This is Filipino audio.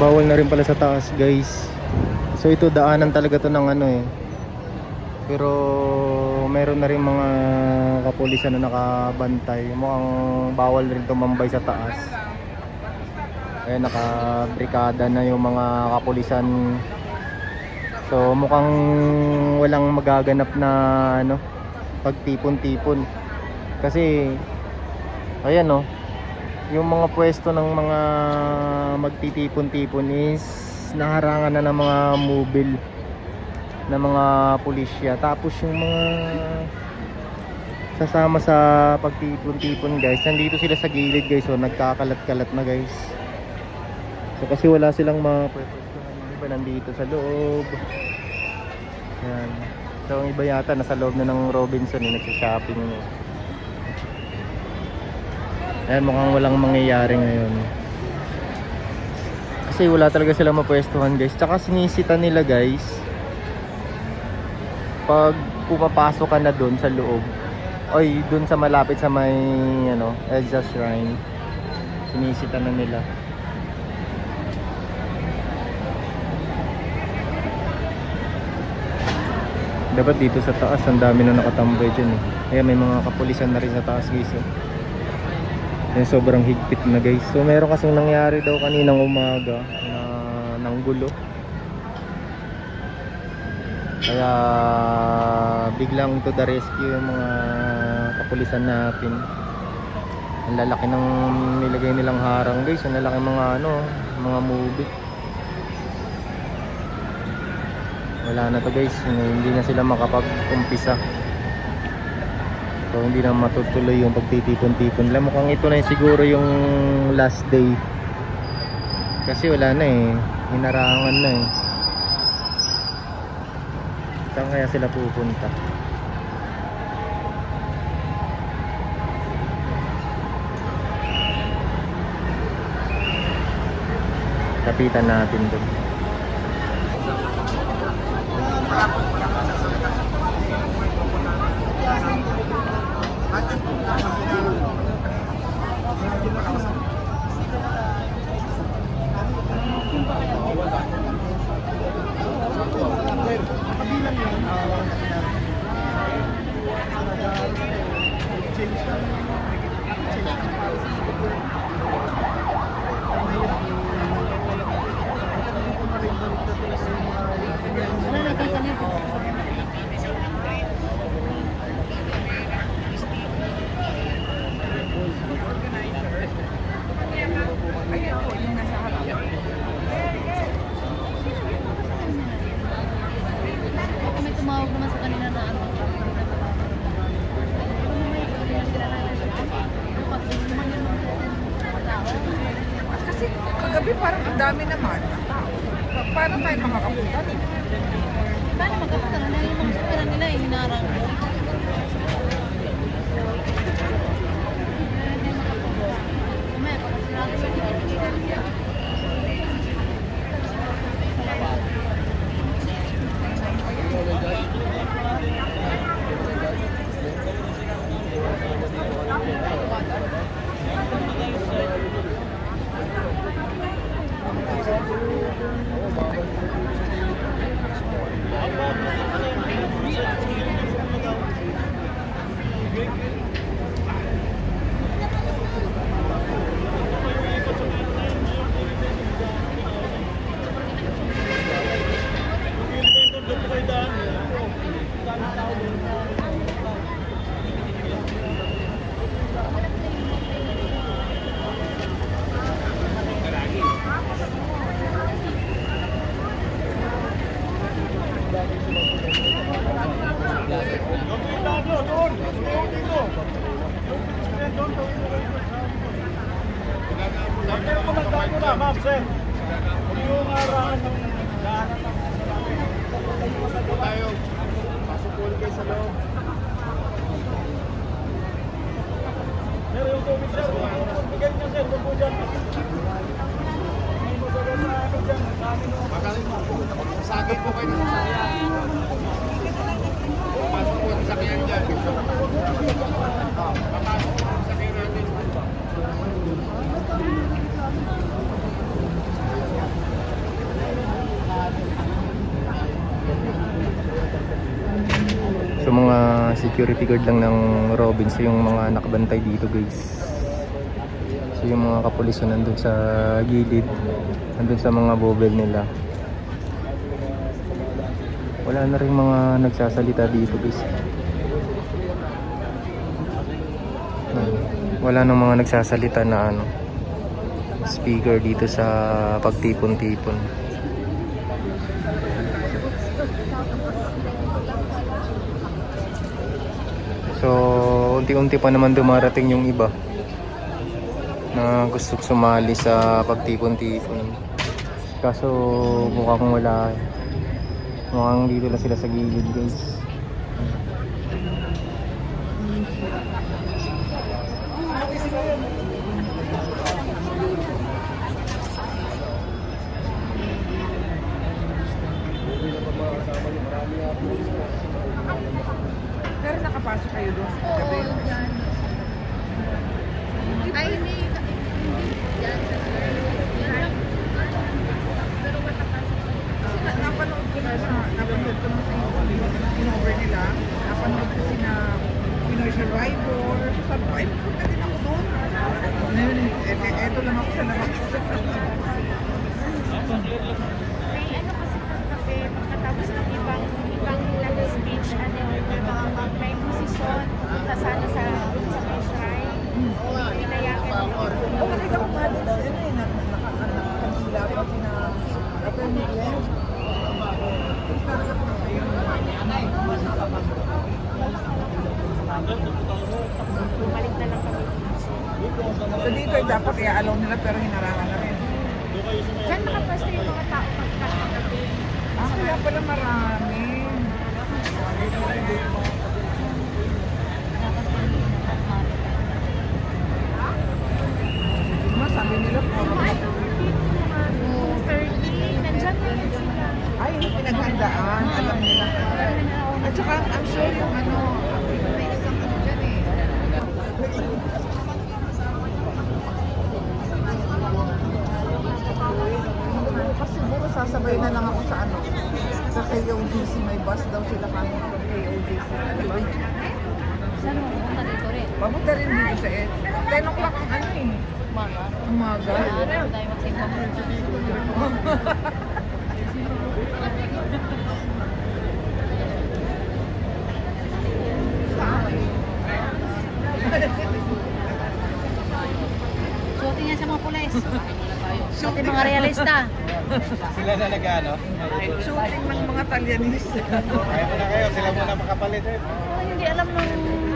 Bawal na rin pala sa taas guys. So ito daanan talaga to ng ano eh. Pero meron na rin mga kapulisan na nakabantay. Mukhang bawal rin tumambay sa taas. Eh nakabrikada na yung mga kapulisan. So mukhang walang magaganap na ano pagtipon-tipon. Kasi ayan oh yung mga pwesto ng mga magtitipon-tipon is naharangan na ng mga mobile ng mga pulisya tapos yung mga sasama sa pagtipon-tipon guys nandito sila sa gilid guys so nagkakalat-kalat na guys so kasi wala silang mga pwesto yung iba nandito sa loob yan so ang iba yata nasa loob na ng Robinson eh, nagsha-shopping eh. Ayan, mukhang walang mangyayari ngayon. Kasi wala talaga silang mapwestuhan guys. Tsaka sinisita nila guys. Pag pumapasok ka na doon sa loob. Oy, doon sa malapit sa may ano, Elsa Shrine. Sinisita na nila. Dapat dito sa taas, ang dami na nakatambay dyan eh. Kaya may mga kapulisan na rin sa taas guys eh. Yan, sobrang higpit na guys. So meron kasing nangyari daw kaninang umaga na ng gulo. Kaya biglang to the rescue yung mga kapulisan natin. Ang lalaki ng nilagay nilang harang guys. Ang lalaki mga ano, mga movie. Wala na to guys. Hindi na sila makapag-umpisa. So hindi na matutuloy yung pagtitipon-tipon. Alam mukhang ito na yung siguro yung last day. Kasi wala na eh. Hinarangan na eh. Saan kaya sila pupunta? Kapitan natin doon. May tumawag naman sa kanila na ano. Kasi kagabi parang ang dami naman ng tao. Pa- Paano tayo makakapunta? Paano magkakita na yung mga sasakyan nila eh, hinarang. Mamaya, pag sinabi sa Pero mo na, ma'am, sir. Kung yung arahan ng lahat. tayo. Pasok po kayo sa loob. Bigyan niyo sir, huwag po dyan. May magawa na ano dyan, sa amin, oh. So mga security guard lang ng Robins yung mga nakabantay dito guys. So yung mga kapulisan nandun sa gilid, nandun sa mga bobel nila. Wala na rin mga nagsasalita dito guys. Hmm. Wala nang mga nagsasalita na ano speaker dito sa pagtipon-tipon. So, unti-unti pa naman dumarating yung iba na gusto sumali sa pagtipon-tipon. Kaso mukhang wala. Mukhang dito lang sila sa gilid guys. Pero nakapasok kayo doon. Gabi. Ay, hindi. Yan, sa. Pero matapasok. Kasi na, napanood ko na sa, napanood ko na sa in-over nila. Napanood ko si na Pinoy Survivor. Sabi ko, ay, punta din ako doon. Eh, eh, eto lang ako sa labas. May ano kasi kagabi, pagkatapos ng ibang ibang nilang speech, ano, may posisyon, punta sana sa, sa may shrine. Pinayagan ako. O, nakita ko nga din sa ano eh, na- naka- nakakandila pa sina Attorney Glenn. Bumalik na lang kami. So dito ay dapat i-allow nila pero hinarangan na rin. Diyan nakapwesto yung mga tao pagkakagabi. Ah, kaya pala marami. Ma, sabi nila po. Mga 30, nandyan na yun sila. Ay, yung pinaghandaan. Alam nila. At saka, I'm sure yung ano, may isang ano dyan eh. Kasi siguro sasabay na lang ako sa ano. Sa Bus daw sila kami from KODC. Ano ba? Saan mo? Punta dito rin. Papunta rin dito sa Ed. 10 o'clock ang ano eh. Umaga. Umaga. Araw tayo magsimba. Suotin niya sa mga pulis. Suotin mga realista. Sila na nag-ano? Shooting ng mga Talyanese. Kaya mo na kayo, sila muna makapalit eh. Oh, hindi alam nung